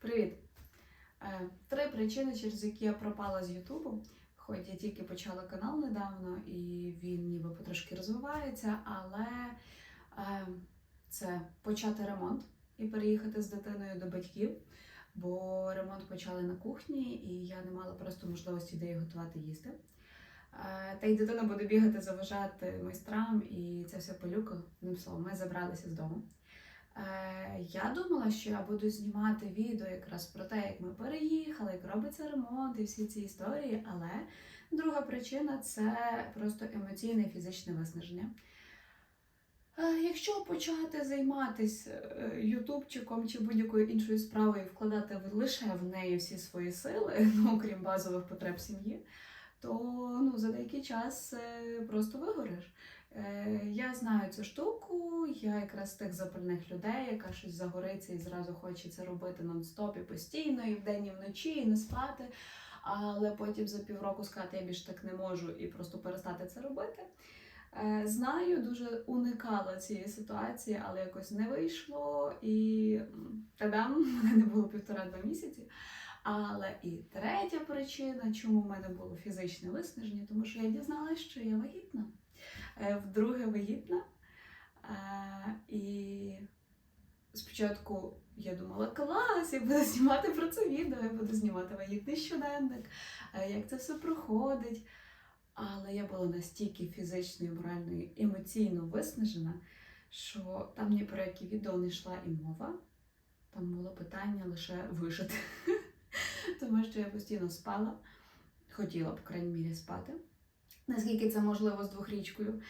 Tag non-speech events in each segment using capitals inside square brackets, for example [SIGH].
Привіт! Е, Три причини, через які я пропала з Ютубу. Хоч я тільки почала канал недавно, і він ніби потрошки розвивається, але е, це почати ремонт і переїхати з дитиною до батьків, бо ремонт почали на кухні, і я не мала просто можливості де їй готувати їсти. Е, Та й дитина буде бігати, заважати майстрам, і це все пилюка. Одним словом, ми забралися з дому. Е, Я думала, що я буду знімати відео якраз про те, як ми переїхали, як робиться ремонт і всі ці історії. Але друга причина це просто емоційне і фізичне виснаження. Е, Якщо почати займатися е, ютубчиком чи будь-якою іншою справою, вкладати лише в неї всі свої сили, [LAUGHS] ну окрім базових потреб сім'ї, то ну, за деякий час просто вигориш. Е, Я знаю цю штуку, я якраз з тих запальних людей, яка щось загориться і зразу хоче це робити нон-стоп постійно, і вдень, і вночі, і не спати. Але потім за півроку сказати, я більше так не можу і просто перестати це робити. Е, Знаю, дуже уникала цієї ситуації, але якось не вийшло. І тадам, [LAUGHS] мене не було півтора-два місяці. Але і третя причина, чому в мене було фізичне виснаження, тому що я дізналася, що я вагітна. Е, Вдруге вагітна. Е, І спочатку я думала, клас, я буду знімати про це відео, я буду знімати вагітний щоденник, е, як це все проходить. Але я була настільки фізично, і морально, і емоційно виснажена, що там ні про які відео не йшла і мова. Там було питання лише вижити. [LAUGHS] Тому що я постійно спала, хотіла, по крайній мірі, спати. Наскільки це можливо з двохрічкою.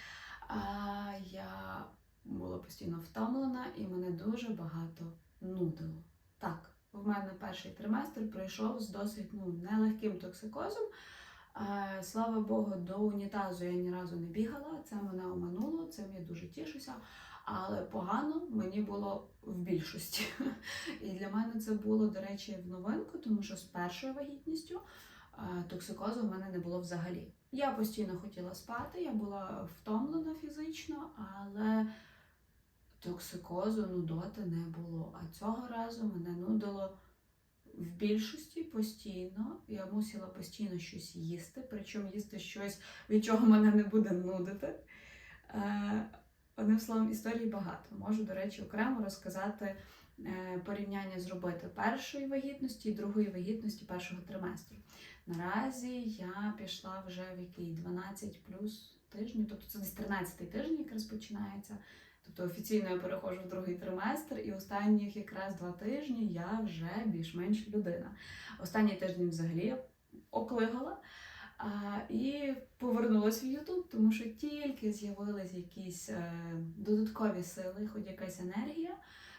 Я була постійно втомлена і мене дуже багато нудило. Так, в мене перший триместр пройшов з досить ну, нелегким токсикозом. Слава Богу, до унітазу я ні разу не бігала, це мене оминуло, цим я дуже тішуся. Але погано мені було в більшості. [LAUGHS] І для мене це було, до речі, в новинку, тому що з першою вагітністю токсикозу в мене не було взагалі. Я постійно хотіла спати, я була втомлена фізично, але токсикозу, нудоти не було. А цього разу мене нудило в більшості постійно. Я мусила постійно щось їсти, причому їсти щось, від чого мене не буде нудити. Е, Одним словом, історій багато. Можу, до речі, окремо розказати е, порівняння зробити першої вагітності і другої вагітності першого триместру. Наразі я пішла вже в який 12 плюс тижнів, тобто це десь 13 тиждень якраз починається. Тобто офіційно я переходжу в другий триместр, і останніх якраз два тижні я вже більш-менш людина. Останній тиждень взагалі оклигала. А, і повернулася в Ютуб, тому що тільки з'явились якісь е, додаткові сили, хоч якась енергія.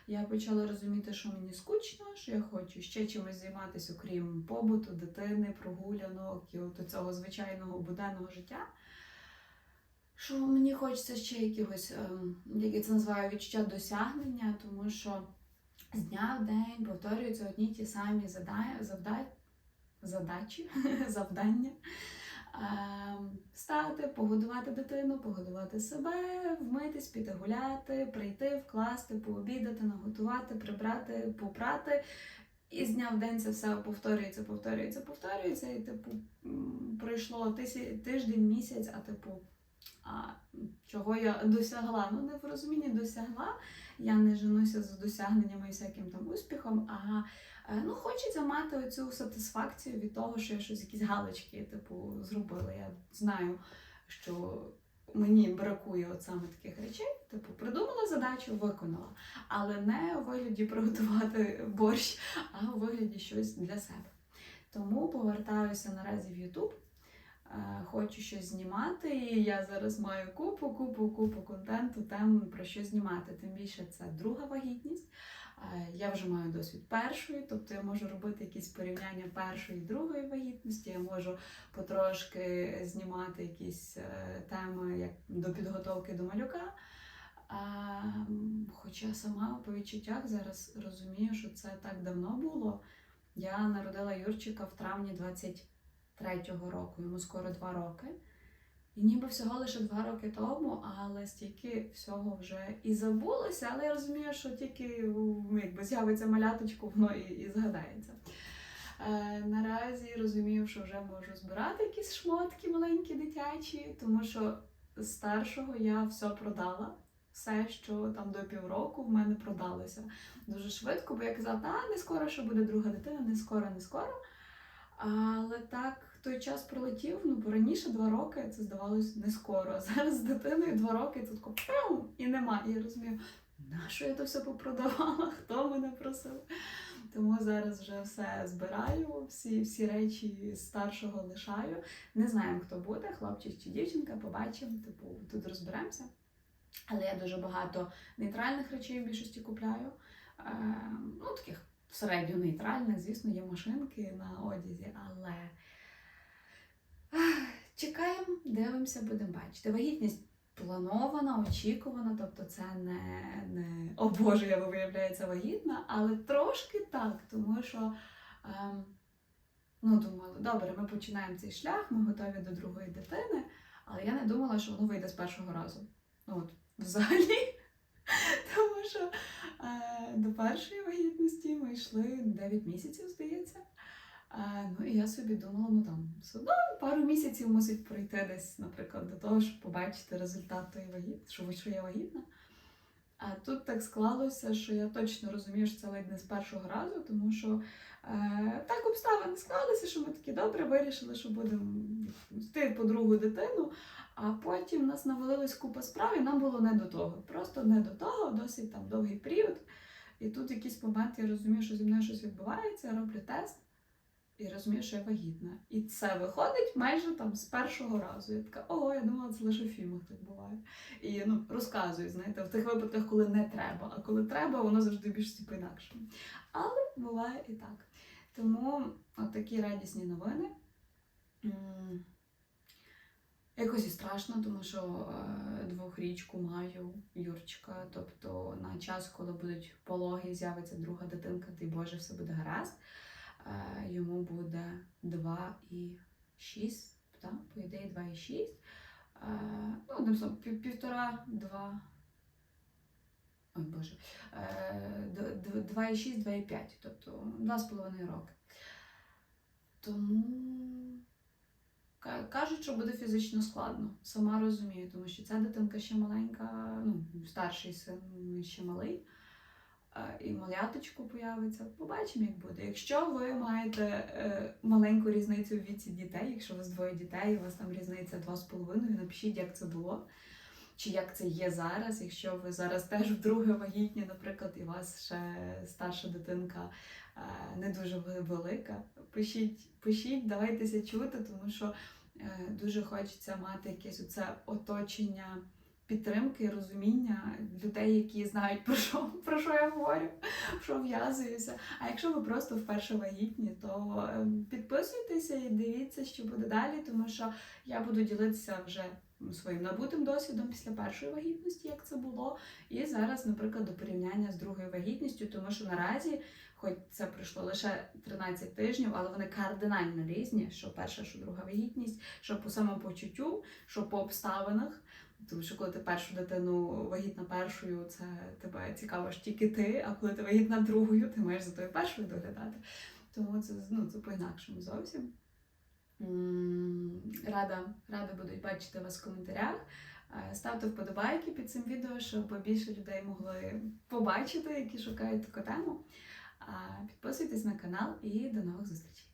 Я почала розуміти, що мені скучно, що я хочу ще чимось займатися, окрім побуту, дитини, прогулянок і от цього звичайного буденного життя. Що мені хочеться ще якихось, ем, як я це називаю, відчуття досягнення, тому що з дня в день повторюються одні ті самі зада- завда- задачі, [LAUGHS] завдання. Ем, Встати, погодувати дитину, погодувати себе, вмитись, піти гуляти, прийти, вкласти, пообідати, наготувати, прибрати, попрати. І з дня в день це все повторюється, повторюється, повторюється. І, типу, пройшло тиждень, місяць, а типу, а чого я досягла? Ну, не в розумінні досягла. Я не женуся за досягненнями і всяким там успіхом, а е, ну, хочеться мати оцю сатисфакцію від того, що я щось якісь галочки, типу, зробила. Я знаю, що мені бракує от саме таких речей. Типу, придумала задачу, виконала. Але не у вигляді приготувати борщ, а у вигляді щось для себе. Тому повертаюся наразі в YouTube. Е, Хочу щось знімати, і я зараз маю купу, купу, купу контенту, тем про що знімати. Тим більше це друга вагітність. Е, Я вже маю досвід першої, тобто я можу робити якісь порівняння першої і другої вагітності. Я можу потрошки знімати якісь е, теми як до підготовки до малюка. Хоча сама по відчуттях зараз розумію, що це так давно було. Я народила Юрчика в травні 23-го року, йому скоро два роки. І ніби всього лише два роки тому, але стільки всього вже і забулося, але я розумію, що тільки якби з'явиться маляточку, воно і, і згадається. Е, наразі розумію, що вже можу збирати якісь шмотки маленькі дитячі, тому що старшого я все продала. Все, що там до півроку в мене продалося дуже швидко, бо я казала, та не скоро що буде друга дитина, не скоро, не скоро. Але так той час пролетів, ну бо раніше два роки це здавалось не скоро. [LAUGHS] Зараз з дитиною два роки це тако і нема. І я розумію, на що я то все попродавала, [LAUGHS] хто мене просив. Тому зараз вже все збираю, всі, всі речі старшого лишаю. Не знаємо, хто буде, хлопчик чи дівчинка, побачимо, типу, тут розберемося. Але я дуже багато нейтральних речей в більшості купляю. Е, ну, таких середньо нейтральних, звісно, є машинки на одязі, але чекаємо, дивимося, будемо бачити. Вагітність планована, очікувана, тобто це не, не о Боже, я виявляється вагітна, але трошки так, тому що. Ем, Ну, думали, добре, ми починаємо цей шлях, ми готові до другої дитини, але я не думала, що воно вийде з першого разу. Ну, от, взагалі. [LAUGHS] Тому що е, до першої вагітності ми йшли 9 місяців, здається. Ну і я собі думала, ну там все пару місяців мусить пройти десь, наприклад, до того, щоб побачити результат тої вагітності, що, що я вагітна. А тут так склалося, що я точно розумію, що це ледь не з першого разу, тому що е, так обставини склалися, що ми такі добре вирішили, що будемо йти по другу дитину. А потім нас навалилась купа справ, і нам було не до того. Просто не до того, досить там довгий період. І тут якийсь момент я розумію, що зі мною щось відбувається, я роблю тест і розумію, що я вагітна. І це виходить майже там з першого разу. Я така, ого, я думала, це лише в фільмах так буває. І ну, розказую, знаєте, в тих випадках, коли не треба, а коли треба, воно завжди більш типу інакше. Але буває і так. Тому такі радісні новини. Якось і страшно, тому що е, двохрічку маю Юрчика. Тобто на час, коли будуть пологи, з'явиться друга дитинка, дай Боже, все буде гаразд. Е, йому буде 2 і 6, так? по ідеї 2 і 6. Е, ну, одним словом, пів, півтора, два. Ой, Боже. Е, 2,6, 2,5, тобто 2,5 роки. Тому Кажуть, що буде фізично складно. Сама розумію, тому що ця дитинка ще маленька, ну, старший син ще малий, е, і маляточку появиться. Побачимо, як буде. Якщо ви маєте е, маленьку різницю в віці дітей, якщо у вас двоє дітей, у вас там різниця 2,5, напишіть, як це було. Чи як це є зараз, якщо ви зараз теж вдруге вагітні, наприклад, і у вас ще старша дитинка е, не дуже велика, пишіть, пишіть, давайтеся чути, тому що е, дуже хочеться мати якесь оце оточення підтримки, розуміння людей, які знають про що, про що я говорю, що в'язуюся. А якщо ви просто вперше вагітні, то е, підписуйтеся і дивіться, що буде далі, тому що я буду ділитися вже своїм набутим досвідом після першої вагітності, як це було, і зараз, наприклад, до порівняння з другою вагітністю, тому що наразі, хоч це пройшло лише 13 тижнів, але вони кардинально різні, що перша, що друга вагітність, що по самопочуттю, що по обставинах. Тому що коли ти першу дитину вагітна першою, це тебе цікаво ж тільки ти, а коли ти вагітна другою, ти маєш за тою першою доглядати. Тому це ну, це по-інакшому зовсім. Рада, рада будуть бачити вас в коментарях. Е, Ставте вподобайки під цим відео, щоб більше людей могли побачити, які шукають таку тему. Підписуйтесь на канал і до нових зустрічей!